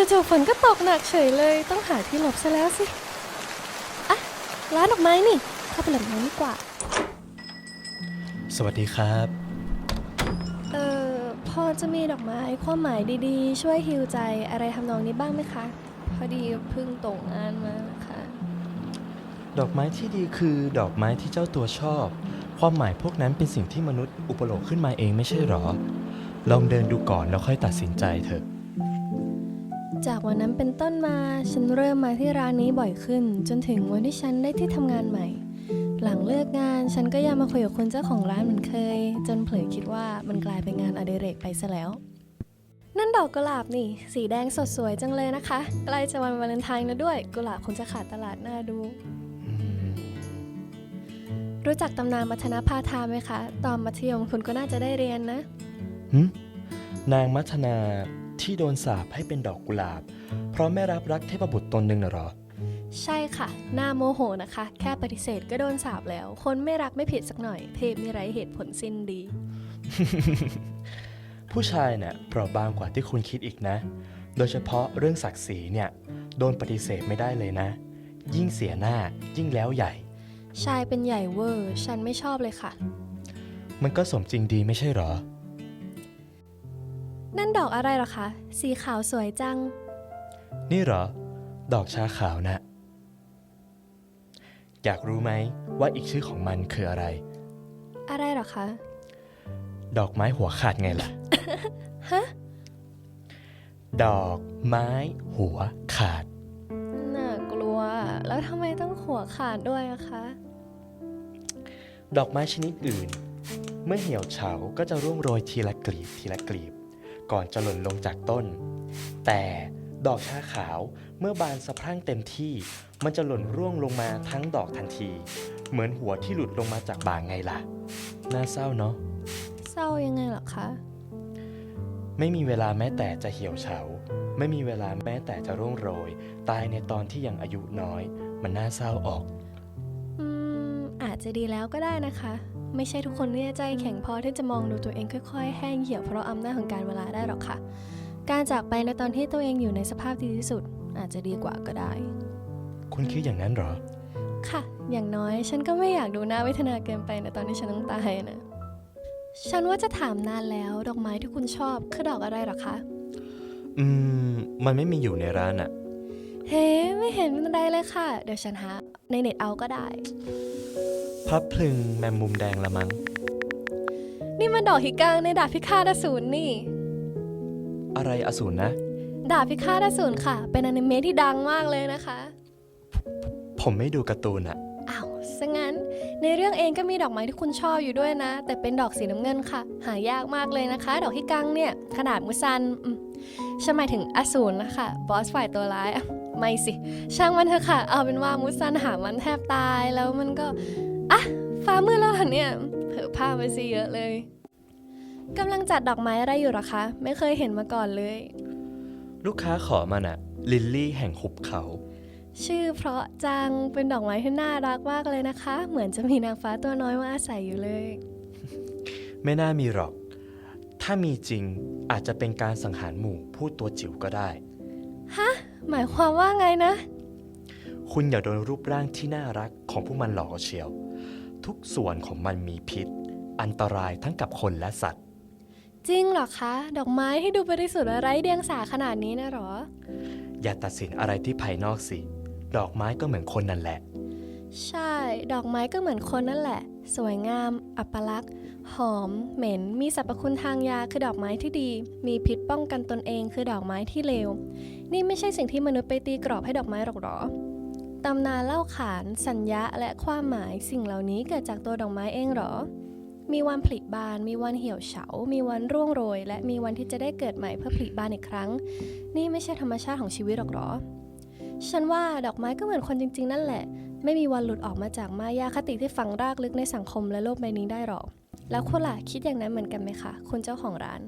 จู่ๆฝนก็ตกหนักเฉยเลย ต้องหาที่หลบซะแล้วสิ อะ ร้านดอกไม้นี่ เข้าไปหลบในนี้ดีกว่า สวัสดีครับ เอ่อพอจะมีดอกไม้ความหมายดีๆ ช่วยฮิวใจอะไรทำนองนี้บ้างไหมคะ พอดีเพิ่งตกงานมานะคะดอกไม้ที่ดีคือดอกไม้ที่เจ้าตัวชอบ ความหมายพวกนั้นเป็นสิ่งที่มนุษย์อุปโลกขึ้นมาเองไม่ใช่หรอ ลองเดินดูก่อนแล้วค่อยตัดสินใจเถอะ จากวันนั้นเป็นต้นมาฉันเริ่มมาที่ร้านนี้บ่อยขึ้น จนถึงวันที่ฉันได้ที่ทำงานใหม่ หลังเลิกงานฉันก็ยังมาคุยกับคนเจ้าของร้านเหมือนเคย จนเผลอคิดว่ามันกลายเป็นงานอดิเรกไปซะแล้ว นั่นดอกกุหลาบนี่ สีแดงสดสวยจังเลยนะคะ ใกล้จะวันวาเลนไทน์แล้วด้วย กุหลาบคงจะขาดตลาดน่าดู รู้จักตำนานมัทนาพาทาไหมคะ ตอนมัธยมคุณก็น่าจะได้เรียนนะ หึนางมัทนา ที่โดนสาปให้เป็นดอกกุหลาบ เพราะไม่รับรักเทพบุตรตนหนึ่งน่ะเหรอ ใช่ค่ะ หน้าโมโหนะคะ แค่ปฏิเสธก็โดนสาปแล้ว คนไม่รักไม่ผิดสักหน่อย เทพนี่ไร้เหตุผลสิ้นดี ผู้ชายเนี่ยเปราะบางกว่าที่คุณคิดอีกนะ โดยเฉพาะเรื่องศักดิ์ศรีเนี่ย โดนปฏิเสธไม่ได้เลยนะ ยิ่งเสียหน้ายิ่งแล้วใหญ่ ชายเป็นใหญ่เวอร์ ฉันไม่ชอบเลยค่ะ มันก็สมจริงดีไม่ใช่เหรอ นั่นดอกอะไรเหรอคะ สีขาวสวยจัง นี่เหรอ ดอกชาขาวนะ อยากรู้ไหมว่าอีกชื่อของมันคืออะไร อะไรเหรอคะ ดอกไม้หัวขาดไงล่ะ ฮะ ดอกไม้หัวขาด น่ากลัว แล้วทำไมต้องหัวขาดด้วยอะคะ ดอกไม้ชนิดอื่น เมื่อเหี่ยวเฉาก็จะร่วงโรยทีละกลีบทีละกลีบ ก่อนจะหล่นลงจากต้น แต่ดอกชาขาวเมื่อบานสะพรั่งเต็มที่ มันจะหล่นร่วงลงมาทั้งดอกทันที เหมือนหัวที่หลุดลงมาจากบ่างไงล่ะ น่าเศร้าเนาะ เศร้ายังไงเหรอคะ ไม่มีเวลาแม้แต่จะเหี่ยวเฉา ไม่มีเวลาแม้แต่จะร่วงโรย ตายในตอนที่ยังอายุน้อย มันน่าเศร้าออก อืม อาจจะดีแล้วก็ได้นะคะ ไม่ใช่ทุกคนที่จะใจแข็งพอที่จะมองดูตัวเองค่อย ๆ แห้งเหี่ยวเพราะอำนาจของการเวลาได้หรอกค่ะ การจากไปในตอนที่ตัวเองอยู่ในสภาพดีที่สุด อาจจะดีกว่าก็ได้ คุณคิดอย่างนั้นเหรอ ค่ะ อย่างน้อยฉันก็ไม่อยากดูน่าเวทนาเกินไปในตอนที่ฉันต้องตายนะ ฉันว่าจะถามนานแล้วดอกไม้ที่คุณชอบคือดอกอะไรเหรอคะ อืม มันไม่มีอยู่ในร้านอะเฮ้ ไม่เห็นเป็นไรเลยค่ะ เดี๋ยวฉันหาในเน็ตเอาก็ได้ พับพลึงแมมมุมแดงละมั้ง นี่มันดอกฮิกังในดาบพิฆาตอสูรนี่ อะไรอสูรนะ ดาบพิฆาตอสูรค่ะ เป็นอนิเมะที่ดังมากเลยนะคะ ผมไม่ดูการ์ตูนอะอ้าวซะงั้น ในเรื่องเองก็มีดอกไม้ที่คุณชอบอยู่ด้วยนะ แต่เป็นดอกสีน้ำเงินค่ะ หายากมากเลยนะคะ ดอกฮิกังเนี่ย ขนาดมุซันอืมฉันหมายถึงอสูรนะคะ บอสฝ่ายตัวร้ายอะไม่สิ ช่างมันเถอะค่ะ เอาเป็นว่ามุซันหามันแทบตาย แล้วมันก็ อะฟ้ามืดแล้วเหรอเนี่ย เผลอผ้าไปสิเยอะเลยกำลังจัดดอกไม้อะไรอยู่หรอคะ ไม่เคยเห็นมาก่อนเลย ลูกค้าขอมันอะลิลลี่แห่งหุบเขา ชื่อเพราะจังเป็นดอกไม้ที่น่ารักมากเลยนะคะ เหมือนจะมีนางฟ้าตัวน้อยมาอาศัยอยู่เลย ไม่น่ามีหรอก ถ้ามีจริงอาจจะเป็นการสังหารหมู่ผู้ตัวจิ๋วก็ได้หมายความว่าไงนะ คุณอย่าโดนรูปร่างที่น่ารักของพวกมันหลอกเชียว ทุกส่วนของมันมีพิษ อันตรายทั้งกับคนและสัตว์ จริงเหรอคะ ดอกไม้ที่ดูบริสุทธิ์และไร้เดียงสาขนาดนี้นะเหรอ อย่าตัดสินอะไรที่ภายนอกสิ ดอกไม้ก็เหมือนคนนั่นแหละ ใช่ ดอกไม้ก็เหมือนคนนั่นแหละ สวยงาม อัปลักษณ์หอม เหม็น มีสรรพคุณทางยาคือดอกไม้ที่ดี มีพิษป้องกันตนเองคือดอกไม้ที่เลว นี่ไม่ใช่สิ่งที่มนุษย์ไปตีกรอบให้ดอกไม้หรอกหรอ ตำนานเล่าขาน สัญญาและความหมายสิ่งเหล่านี้เกิดจากตัวดอกไม้เองเหรอ มีวันผลิบาน มีวันเหี่ยวเฉา มีวันร่วงโรย และมีวันที่จะได้เกิดใหม่เพื่อผลิบานอีกครั้ง นี่ไม่ใช่ธรรมชาติของชีวิตหรอกหรอ ฉันว่าดอกไม้ก็เหมือนคนจริง ๆ นั่นแหละ ไม่มีวันหลุดออกมาจากมายาคติที่ฝังรากลึกในสังคมและโลกใบนี้ได้หรอก แล้วคุณล่ะคิดอย่างนั้นเหมือนกันไหมคะ คุณเจ้าของร้าน